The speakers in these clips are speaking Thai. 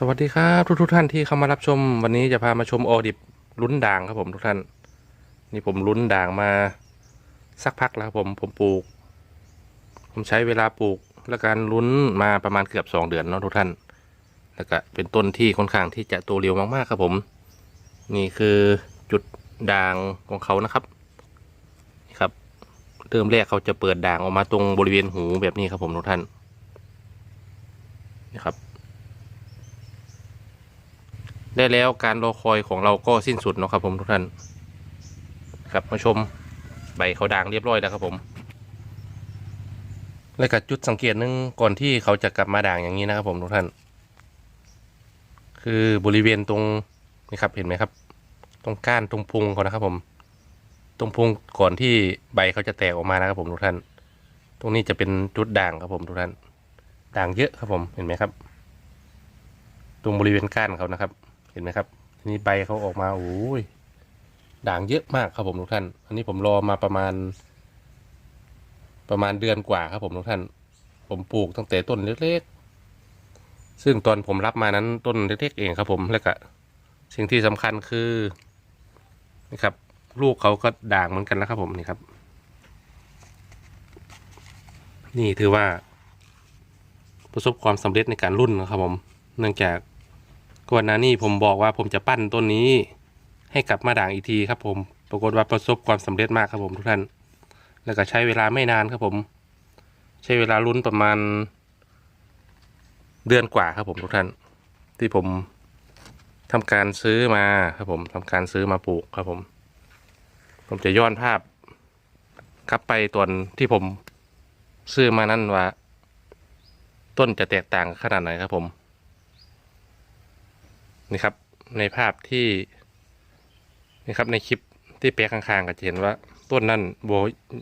สวัสดีครับทุกทุกท่านที่เข้ามารับชมวันนี้จะพามาชมออดิบลุ้นด่างครับผมทุกท่าน นี่ผมลุ้นด่างมาสักพักแล้วครับผมผมปลูก ผมใช้เวลาปลูกและการลุ้นมาประมาณเกือบสองเดือนเนาะทุกท่าน แล้วก็เป็นต้นที่ค่อนข้างที่จะโตเร็วมากๆครับผม นี่คือจุดด่างของเขานะครับนี่ครับเริ่มแรกเขาจะเปิดด่างออกมาตรงบริเวณหูแบบนี้ครับผมทุกท่านนี่ครับ ได้แล้วการรอคอยของเราก็สิ้นสุดเนาะครับผมทุกท่านครับมาชมใบเขาด่างเรียบร้อยแล้วครับผม และกับจุดสังเกตหนึ่งก่อนที่เขาจะกลับมาด่างอย่างนี้นะครับผมทุกท่าน คือบริเวณตรงนี่ครับเห็นไหมครับ ตรงก้านตรงพุงเขานะครับผม ตรงพุงก่อนที่ใบเขาจะแตกออกมานะครับผมทุกท่าน ตรงนี้จะเป็นจุดด่างครับผมทุกท่าน ด่างเยอะครับผมเห็นไหมครับ ตรงบริเวณก้านเขานะครับ ห็นไหมครับอันนี้ใบเขาออกมาโอ้ยด่างเยอะมากครับผมทุกท่าน อันนี้ผมรอมาประมาณ ประมาณเดือนกว่าครับผมทุกท่าน ผมปลูกตั้งแต่ต้นเล็กๆ ซึ่งตอนผมรับมานั้นต้นเล็กๆเองครับผมแล้วก็สิ่งที่สำคัญคือนี่ครับ ลูกเขาก็ด่างเหมือนกันแล้วครับผมนี่ครับ นี่ถือว่า ประสบความสำเร็จในการรุ่นนะครับผม เนื่องจาก ก่อนหน้านี้ผมบอกว่าผมจะปั้นต้นนี้ ให้กลับมาด่างอีกทีครับผม ปรากฏว่าประสบความสำเร็จมากครับผมทุกท่าน แล้วก็ใช้เวลาไม่นานครับผม ใช้เวลาลุ้นประมาณ เดือนกว่าครับผมทุกท่าน ที่ผมทำการซื้อมาครับผมทำการซื้อมาปลูกครับผม ผมจะย้อนภาพกลับไปตอนที่ผมซื้อมานั่นว่า ต้นจะแตกต่างขนาดไหนครับผม นี่ครับ ในภาพที่นี่ครับในคลิปที่เปียกข้างๆก็จะเห็นว่าต้นนั่นโบ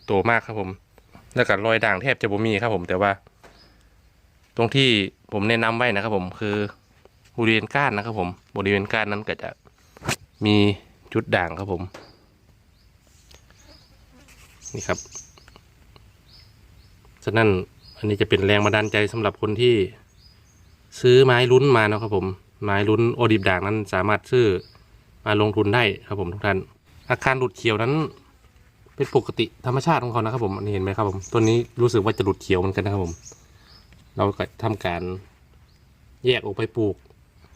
โตมากครับผม แล้วก็รอยด่างแทบจะบ่มีครับผมแต่ว่า ตรงที่ผมแนะนำไว้นะครับ ผมคือบริเวณก้านนะครับ ผมบริเวณก้านนั้นก็จะมีจุดด่างครับผม นี่ครับฉะนั้นอันนี้จะเป็นแรงบันดาลใจสำหรับคนที่ซื้อไม้ลุ้นมาเนาะครับผม ไม้ลุ้นโอดิบด่างนั้นสามารถซื้อมาลงทุนได้ครับผมทุกท่าน อาคารหลุดเขียวนั้น เป็นปกติธรรมชาติของเขานะครับผมอันนี้เห็นไหมครับผมต้นนี้รู้สึกว่าจะหลุดเขียวเหมือนกันนะครับผม เราก็ทำการแยกออกไปปลูก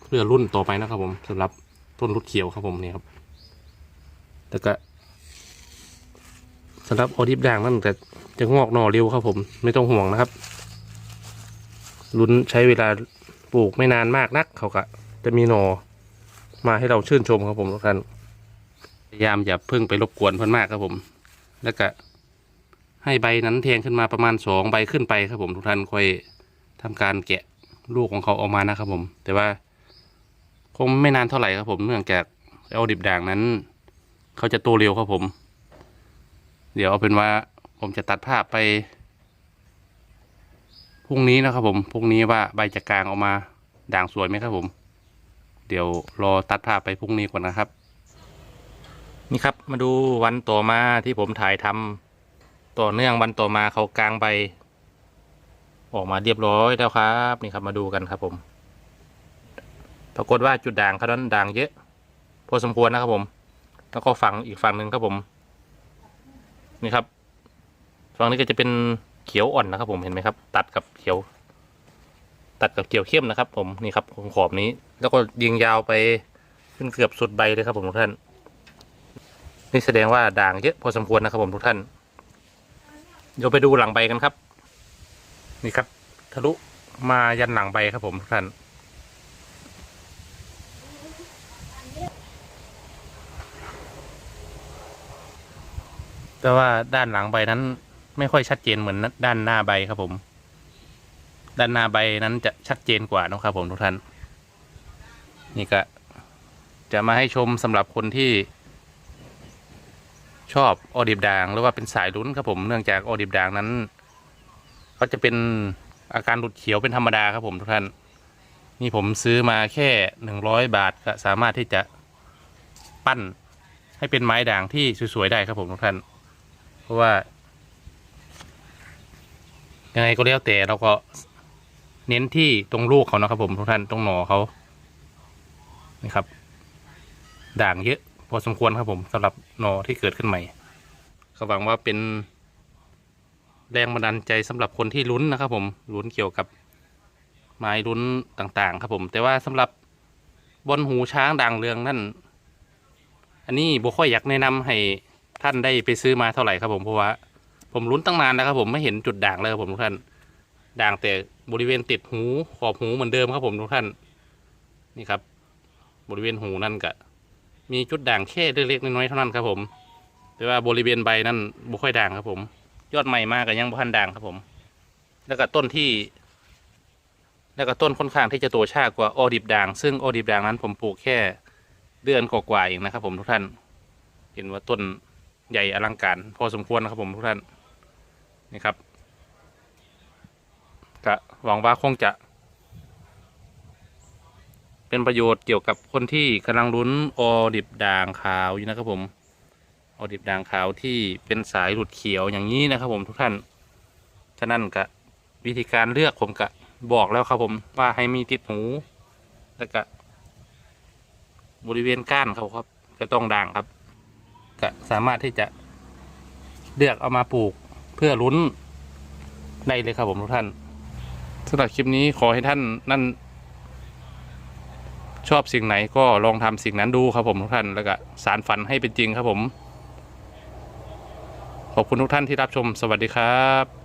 เพื่อรุ่นต่อไปนะครับผมสำหรับต้นหลุดเขียวครับผมนี่ครับแล้วก็สำหรับโอดิบด่างนั่นแต่จะงอกหน่อเร็วครับผมไม่ต้องห่วงนะครับลุ้นใช้เวลา ปลูกไม่นานมากนักเขาก็จะมีหนอมาให้เราชื่นชมครับผมทุกท่านพยายามอย่าเพิ่งไปรบกวนเพื่อนมากครับผม แล้วก็ให้ใบนั้นแทงขึ้นมาประมาณสองใบขึ้นไปครับผมทุกท่านค่อยทำการแกะลูกของเขาออกมานะครับผม แต่ว่าคงไม่นานเท่าไหร่ครับผมเนื่องจากเอาดิบด่างนั้น เขาจะโตเร็วครับผม เดี๋ยวเอาเป็นว่าผมจะตัดภาพไป พรุ่งนี้นะครับผมพรุ่งนี้ว่าใบจะกลางออกมาด่างสวยไหมครับผม เดี๋ยวรอตัดภาพไปพรุ่งนี้ก่อนนะครับ นี่ครับมาดูวันต่อมาที่ผมถ่ายทำต่อเนื่องวันต่อมาเขากลางใบ ออกมาเรียบร้อยแล้วครับ นี่ครับมาดูกันครับผม ปรากฏว่าจุดด่างเขานั้นด่างเยอะพอสมควรนะครับผม แล้วก็ฝั่งอีกฝั่งหนึ่งครับผม นี่ครับ ฝั่งนี้ก็จะเป็น เขียวอ่อนนะครับ ผมเห็นไหมครับ ตัดกับเขียว ตัดกับเขียวเข้มนะครับ ผมนี่ครับของขอบนี้ แล้วก็ยิงยาวไปขึ้นเกือบสุดใบเลยครับผมทุกท่าน นี่แสดงว่าด่างเยอะพอสมควรนะครับ ผมทุกท่านเดี๋ยวไปดูหลังใบกันครับ นี่ครับ ทะลุมายันหลังใบครับผมทุกท่านแต่ว่าด้านหลังใบนั้น ไม่ค่อยชัดเจนเหมือนด้านหน้าใบครับผม ด้านหน้าใบนั้นจะชัดเจนกว่านะครับผมทุกท่าน นี่ก็จะมาให้ชมสำหรับคนที่ ชอบออดิบด่างหรือว่าเป็นสายลุ้นครับผมเนื่องจากออดิบด่างนั้นเขาจะเป็นอาการหลุดเขียวเป็นธรรมดาครับผมทุกท่าน นี่ผมซื้อมาแค่หนึ่งร้อยบาทก็สามารถที่จะปั้นให้เป็นไม้ด่างที่สวยๆได้ครับผมทุกท่าน เพราะว่า ยังไงก็แล้วแต่เราก็เน้นที่ตรงลูกเขานะครับผมทุกท่านตรงหนอเขานี่ครับ ด่างเยอะพอสมควรครับผมสำหรับหนอที่เกิดขึ้นใหม่ก็หวังว่าเป็นแรงบันดาลใจสำหรับคนที่ลุ้นนะครับ ผมลุ้นเกี่ยวกับไม้ลุ้นต่างๆ ครับผม แต่ว่าสำหรับบนหูช้างด่างเรืองนั่น อันนี้บุค่อยอยากแนะนำให้ท่านได้ไปซื้อมาเท่าไหร่ครับผมเพราะว่า ผมลุ้นตั้งนานแล้วครับ ผมไม่เห็นจุดด่างเลยครับผมทุกท่าน ด่างแต่บริเวณติดหูขอบหูเหมือนเดิมครับผมทุกท่าน นี่ครับ บริเวณหูนั่นก็มีจุดด่างแค่เล็กๆน้อยๆเท่านั้นครับผม แต่ว่าบริเวณใบนั่นบุค่อยด่างครับผม ยอดใหม่มากก็ยังบุคันด่างครับผม แล้วก็ต้นที่ แล้วก็ต้นค่อนข้างที่จะโตช้ากว่าออดิบด่าง ซึ่งออดิบด่างนั้นผมปลูกแค่เดือนกว่าๆเองนะครับ ผมทุกท่าน เห็นว่าต้นใหญ่อลังการ พอสมควรนะครับผมทุกท่าน นี่ครับก็หวังว่าคงจะ เป็นประโยชน์เกี่ยวกับคนที่กำลังลุ้นออดิบด่างขาวอยู่นะครับผมออดิบด่างขาวที่เป็นสายหลุดเขียวอย่างนี้นะครับผมทุกท่าน ฉะนั้นก็วิธีการเลือกผมก็บอกแล้วครับผมว่าให้มีติดหูแล้วก็บริเวณก้านเขาครับ จะต้องด่างครับ ก็สามารถที่จะเลือกเอามาปลูก เพื่อลุ้นได้เลยครับผมทุกท่านสำหรับคลิปนี้ขอให้ท่านนั่น ชอบสิ่งไหนก็ลองทำสิ่งนั้นดูครับผมทุกท่านแล้วก็สารฝันให้เป็นจริงครับผม ขอบคุณทุกท่านที่รับชมสวัสดีครับ